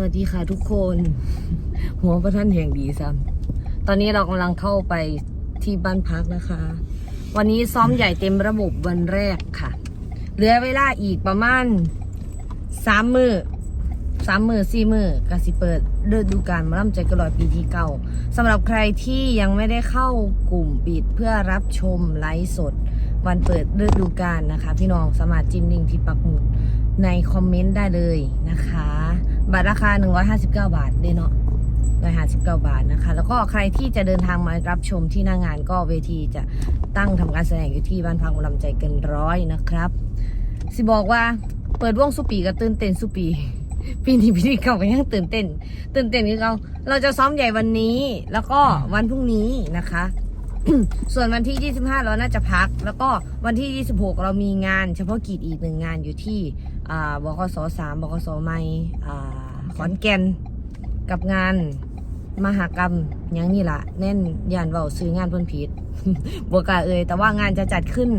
วัสดีค่ะทุกคน หัวประท่านแห่งดีซ้ำตอนนี้เรากำลังเข้าไปที่บ้านพักนะคะ วันนี้ซ้อมใหญ่เต็มระบบวันแรกค่ะ เหลือเวลาอีกประมาณสามมือสามมือสี่มือกสิเปิดเดินดูการมาล่ำใจกระลอยปีที่เก่าสำหรับใครที่ยังไม่ได้เข้ากลุ่มปิดเพื่อรับชมไลฟ์สด วันเปิดฤดูกาลนะคะ พี่น้องสามารถจิ้มลิงก์ที่ปักหมุดในคอมเมนต์ได้เลยนะคะ บัตรราคา 159 บาทเด้เนาะ159 บาทนะคะ แล้วก็ใครที่จะเดินทางมารับชมที่หน้างานก็เวทีจะตั้งทำการแสดงอยู่ที่บ้านพักหมอลำใจเกินร้อยนะครับ สิบอกว่าเปิดวงสุปีก็ตื่นเต้นสุปีปีนี้ปีนี้เก่าก็ยังตื่นเต้น ตื่นเต้นคือเราเราจะซ้อมใหญ่วันนี้ แล้วก็วันพรุ่งนี้นะคะ ส่วนวันที่ 25 เราน่าจะพัก แล้วก็วันที่ 26 เรามีงาน เฉพาะกิจอีกหนึ่งงานอยู่ที่อ่าบกสสามบกสไม่อ่า ขอนแก่นกับงานมหากรรมยังนี่ละแน่นยานเบาซื้องานเพิ่นผิดบวกาเอ่ยแต่ว่างานจะจัดขึ้น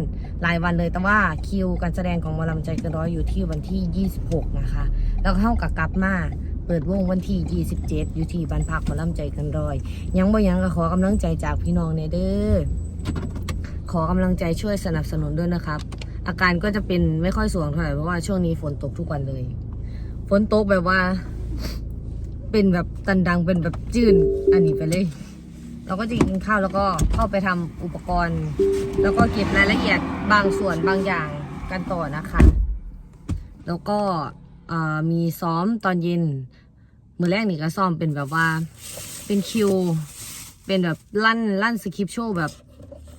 หลายวันเลย แต่ว่าคิวการแสดงของมอลำใจกันร้อยอยู่ที่วันที่ 26 นะคะ แล้วก็เข้ากับกลับมาเปิดวงวันที่ 27 อยู่ที่บ้านพักมอลำใจกันร้อย ยังบ่ยังก็ขอกำลังใจจากพี่น้องเนี่ยเด้อขอกำลังใจช่วยสนับสนุนด้วยนะครับ อาการก็จะเป็นไม่ค่อยสวงเท่าไหร่เพราะว่าช่วงนี้ฝนตกทุกวันเลย ฝนตกแบบว่า เป็นแบบตันดังเป็นแบบจืนอันนี้ไปเลย เราก็จะกินข้าวแล้วก็เข้าไปทำอุปกรณ์ แล้วก็เก็บรายละเอียดบางส่วนบางอย่างกันต่อนะคะ แล้วก็มีซ้อมตอนเย็นมือแรกนี่ก็ซ้อมเป็นแบบว่าเป็นคิว เป็นแบบลั่นลั่นสคริปต์โชว์แบบ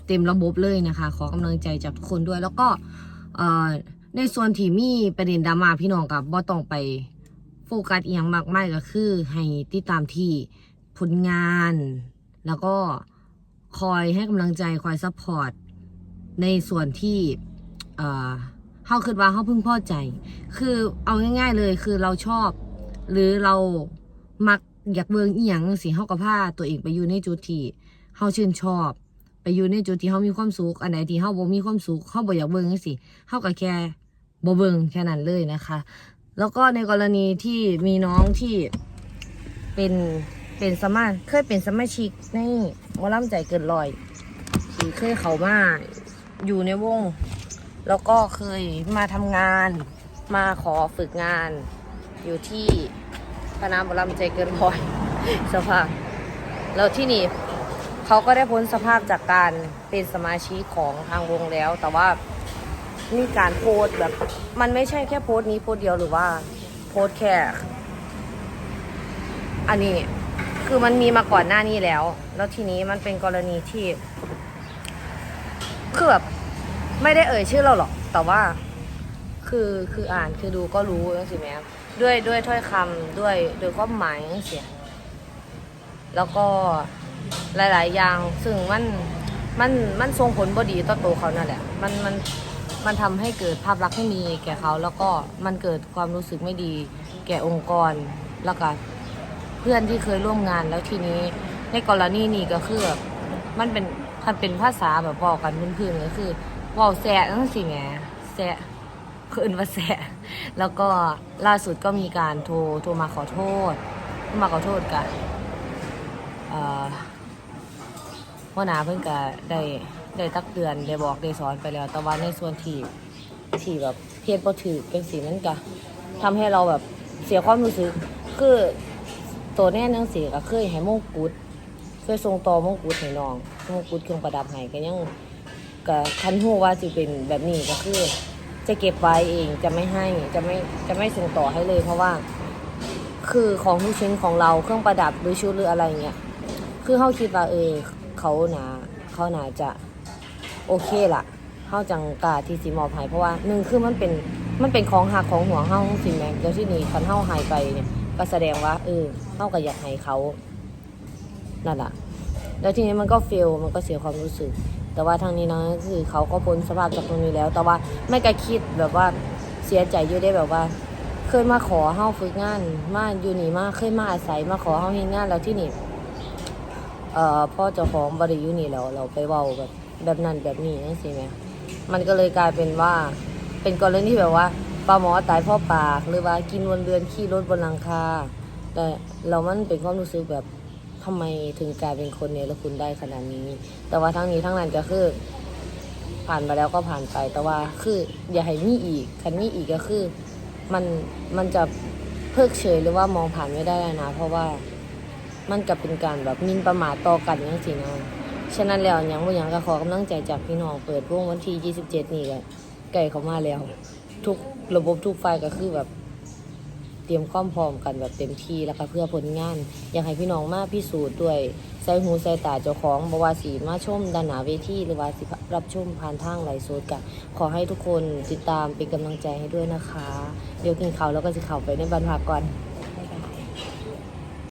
เต็มระบบเลยนะคะ ขอกำลังใจจากทุกคนด้วย แล้วก็ในส่วนที่มีประเด็นดราม่าพี่น้องกับบ่ต้องไป โฟกัสอีหยังมากมายก็คือ ให้ติดตามที่ผลงาน แล้วก็คอยให้กำลังใจคอยซัพพอร์ตในส่วนที่เอ่อเฮาคิดว่าเฮาพิ่งพอใจ คือเอาง่าย ๆเลยคือเราชอบ หรือเรามักอยากเบิงอีหยังสิเฮาก็พาตัวเองไปอยู่ในจุดที่เฮาชื่นชอบ ไปอยู่ในจุดที่เฮามีความสุขอันไหนที่เฮาบ่มีความสุขเฮาบ่อยากเบิงจังซี่เฮาก็แค่บ่เบิงแค่นั้นเลยนะคะ แล้วก็ในกรณีที่มีน้องที่เป็นเป็นสมาเคยเป็นสมาชิกในหมอลำใจเกินร้อยที่เคยเข้ามาอยู่ในวง แล้วก็เคยมาทำงานมาขอฝึกงานอยู่ที่คณะหมอลำใจเกินร้อยสภาพแล้วที่นี่เขาก็ได้พ้นสภาพจากการเป็นสมาชิกของทางวงแล้ว แต่ว่า มีการโพสแบบ มันไม่ใช่แค่โพสนี้โพสเดียวหรือว่า โพสแค่ อันนี้คือมันมีมาก่อนหน้านี้แล้ว แล้วทีนี้มันเป็นกรณีที่คือแบบไม่ได้เอ่ยชื่อเราหรอก แต่ว่า คือคืออ่านคือดูก็รู้จังสิแม่ด้วยด้วยถ้อยคำด้วยด้วยความหมายจังเสียแล้วก็หลาย ๆ อย่าง ซึ่งมันมันมันส่งผลบดีต่อตัวเขานั่นแหละ มันมัน มันทำให้เกิดภาพลักษณ์ที่มีแก่เขา แล้วก็มันเกิดความรู้สึกไม่ดีแก่องค์กร แล้วก็เพื่อนที่เคยร่วมงานแล้วทีนี้ในกรณีนี้ก็คือแบบมันเป็นมันเป็นภาษาแบบบอกกันพื้นๆก็คือเว่าแสะนั่นสิแหมแสะคืนมาแสะแล้วก็ล่าสุดก็มีการโทรโทรมาขอโทษโทรมาขอโทษกันเอ่อพ่อหน้าเพิ่งก็ได้ ได้ตักเตือนได้บอกได้สอนไปแล้ว แต่ว่าในส่วนที่ที่แบบเพียรบ่ถือเป็นสีนั้นก็ทำให้เราแบบเสียความรู้สึก คือตัวแน่นังสีก็เคยให้มงกุฎเคยส่งต่อมงกุฎให้น้องมงกุฎเครื่องประดับให้ก็ยังก็คันหูว่าสิเป็นแบบนี้ก็คือ จะเก็บไว้เองจะไม่ให้จะไม่จะไม่ส่งต่อให้เลย เพราะว่า คือของทุกชิ้นของเราเครื่องประดับหรือชุดหรืออะไรเงี้ยคือเขาคิดว่าเออเขาหนาเขาหนาจะ โอเคล่ะเขาจังกล้าที่สิมอบให้เพราะว่าหนึ่งคือมันเป็นมันเป็นของหักของห่วงเฮาสิแม่แล้วที่นี่คันเฮาหายไปเนี่ยก็แสดงว่าเออเฮาก็อยากให้เขานั่นแหละแล้วทีนี้มันก็เฟลมันก็เสียความรู้สึก แต่ว่าทางนี้นะคือเขาก็พ้นสภาพจากตรงนี้แล้ว แต่ว่าไม่กระคิดแบบว่าเสียใจอยู่ได้แบบว่า เคยมาขอเฮาฝึกงาน มาอยู่นี่มาเคยมาอาศัยมาขอเฮาเฮ็ดงานแล้วที่นี่เอ่อพ่อเจ้าของบริยู่นี่แล้วเราไปเว้าแบบ แบบนั้นแบบนี้จังซี่แหมมันก็เลยกลายเป็นว่า เป็นกรณีที่แบบว่าปลาหมอตายพ่อปากหรือว่ากินวนเรือนขี้รถบนหลังคาแต่เรามันเป็นความรู้สึกแบบทำไมถึงกลายเป็นคนเนรคุณได้ขนาดนี้ แต่ว่าทั้งนี้ทั้งนั้นก็คือ ผ่านมาแล้วก็ผ่านไปแต่ว่าคืออย่าให้มีอีกคันมีอีกก็คือ มันมันจะเพิกเฉยหรือว่ามองผ่านไม่ได้แล้วนะ เพราะว่ามันกับเป็นการแบบมินประมาทต่อกันจังซี่นะ ฉะนั้นแล้วหยังบ่หยังก็ขอกำลังใจจากพี่น้องเปิดวงวันที่ 27 นี่ก็ใกล้เข้ามาแล้ว ทุกระบบทุกฝ่ายก็คือแบบ เตรียมความพร้อมกันแบบเต็มที่แล้วก็เพื่อผลงาน อยากให้พี่น้องมาพิสูจน์ด้วยใส่หูใส่ตาเจ้าของบวาสีมาชมด้านหนาเวทีหรือว่าสิรับชมผ่านทางไลฟ์สดกันขอให้ทุกคนติดตามเป็นกำลังใจให้ด้วยนะคะ เดี๋ยวกินข้าวแล้วก็จะเข้าไปในบรรพักก่อน